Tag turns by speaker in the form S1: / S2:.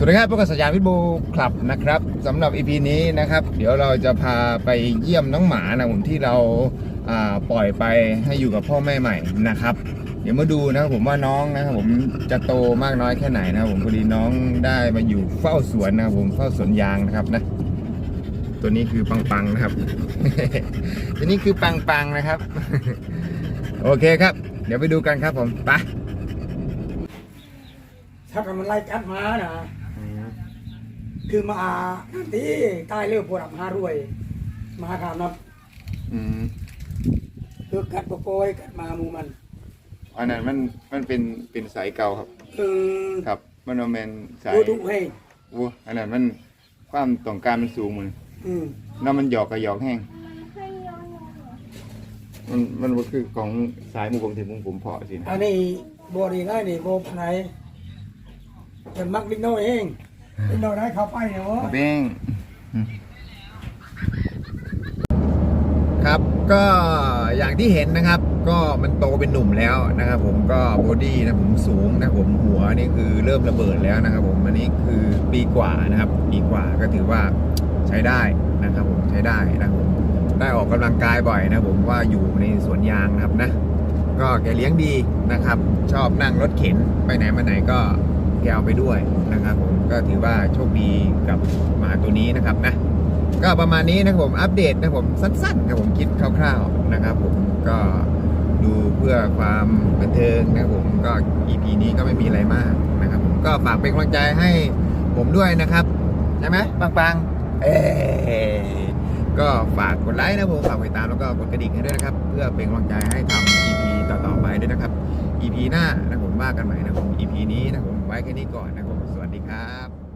S1: สวัสดีครับพวกบสยามพิทบูคลับนะครับสำหรับ EP นี้นะครับ เดี๋ยวเราจะพาไปเยี่ยมน้องหมานะผมที่เราาปล่อยไปให้อยู่กับพ่อแม่ใหม่นะครับ เดี๋ยวมาดูนะครับผมว่าน้องนะครับผมจะโตมากน้อยแค่ไหนนะครับผมพอดีน้องได้มาอยู่เฝ้าสวนนะครับผมเฝ้าสวนยางนะครับนะ ตัวนี้คือปังปังนะครับ ตัวนี้คือปังปังนะครับ โอเคครับ เดี๋ยวไปดูกันครับผมไป
S2: ถ้ามันไล่กัดมานะ คือมานั่นที่ใต้เรือปวดหารวย มาขามนับ
S1: อืม
S2: คือกัดปะโกยกัดมาหมูมัน
S1: อันนั้นมันมันเป็นเป็นสายเก่าครับ
S2: คือ
S1: ครับ มันโมเมนสาย
S2: ดูทุกให้
S1: วัวอันนั้นมันความต้องการมันสูงมัน
S2: อืม
S1: น้ำมันหยอกกับหยอกแห้งมันมันก็คือของสายหมูผมถึงหมูผมเพาะสินะ
S2: อันนี้บอดีได้นี่โบปานไหนจะมักลิกน้อยเอง ลิกน้อยได้เข้าไปเนาะ
S1: เบ้งครับก็อย่างที่เห็นนะครับ ก็มันโตเป็นหนุ่มแล้วนะครับ ผมก็บอดี้นะผมสูงนะผมหัวนี่คือเริ่มระเบิดแล้วนะครับ ผมอันนี้คือปีกว่านะครับปีกว่าก็ถือว่าใช้ได้นะครับ ผมใช้ได้นะครับผมได้ออกกำลังกายบ่อยนะผมว่าอยู่ในสวนยางนะครับนะ ก็แกเลี้ยงดีนะครับ ชอบนั่งรถเข็นไปไหนมาไหนก็ แกเอาไปด้วยนะครับผมก็ถือว่าโชคดีกับหมาตัวนี้นะครับนะก็ประมาณนี้นะครับผมอัปเดตนะผมสั้นๆนะครับผมคิดคร่าวๆนะครับผมก็ดูเพื่อความบันเทิงนะครับผมก็ EP นี้ก็ไม่มีอะไรมากนะครับผมก็ฝากเป็นกำลังใจให้ผมด้วยนะครับใช่ไหมปังๆเอ้ก็ฝากกดไลค์นะผมฝากติดตามแล้วก็กดกระดิ่งให้ด้วยนะครับ เพื่อเป็นกำลังใจให้ทำ EP ต่อๆไปด้วยนะครับ EP หน้านะผมว่ากันใหม่นะผม EP นี้นะผม แค่นี้ก่อนนะครับ สวัสดีครับ